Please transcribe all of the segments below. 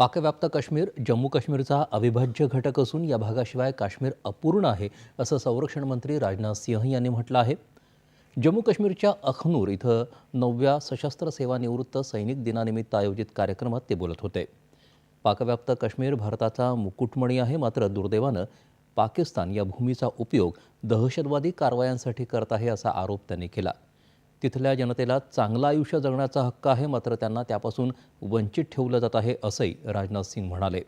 पाकव्याप्त काश्मीर जम्मू काश्मीरचा अविभाज्य घटक असून या भागाशिवाय काश्मीर अपूर्ण आहे असं संरक्षण मंत्री राजनाथ सिंह यांनी म्हटलं आहे. जम्मू काश्मीरच्या अखनूर इथं नवव्या सशस्त्र सेवानिवृत्त सैनिक दिनानिमित्त आयोजित कार्यक्रमात ते बोलत होते. पाकव्याप्त काश्मीर भारताचा मुकुटमणी आहे मात्र दुर्दैवानं पाकिस्तान या भूमीचा उपयोग दहशतवादी कारवायांसाठी करत आहे असा आरोप त्यांनी केला. तिथल्या जनतेला चांगलं आयुष्य जगण्याचा हक्क आहे मात्र त्यांना त्यापासून वंचित ठेवलं जात आहे असंही राजनाथ सिंग म्हणाले.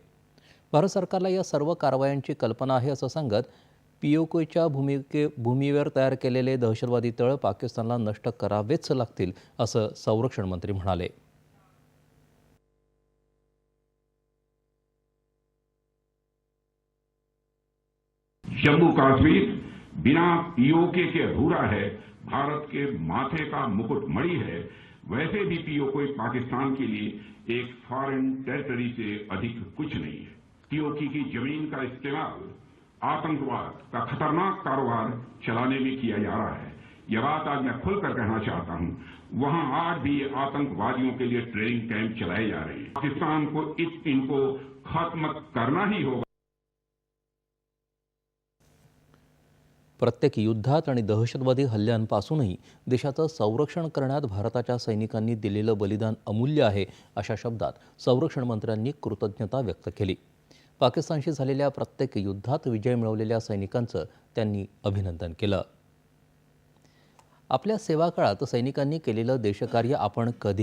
भारत सरकारला या सर्व कारवायांची कल्पना आहे असं सांगत पीओकेच्या भूमिके भूमीवर तयार केलेले दहशतवादी तळ पाकिस्तानला नष्ट करावेच लागतील असं संरक्षण मंत्री म्हणाले. जम्मू काश्मीर बिना पीओके के अधूरा है। भारत के माथे का मुकुट मणि है, वैसे भी पीओके पाकिस्तान के लिए एक फॉरेन टेरिटरी से अधिक कुछ नहीं है। पीओके की ज़मीन का इस्तेमाल आतंकवाद का खतरनाक कारोबार चलाने में किया जा रहा है। यह बात आज मैं खुलकर कहना चाहता हूँ, वहाँ आज भी आतंकवादियों के लिए ट्रेनिंग कैंप चलाए जा रहे हैं। पाकिस्तान को इस इनको खत्म करना ही होगा। प्रत्येक युद्धात आणि दहशतवादी हल्ल्यांपासूनही देशाचं संरक्षण करण्यात भारताच्या सैनिकांनी दिलेलं बलिदान अमूल्य आहे अशा शब्दात संरक्षण मंत्र्यांनी कृतज्ञता व्यक्त केली. पाकिस्तानशी झालेल्या प्रत्येक युद्धात विजय मिळवलेल्या सैनिकांचं त्यांनी अभिनंदन केलं. आपल्या सेवाकाळात सैनिकांनी केलेलं देशकार्य आपण कधीही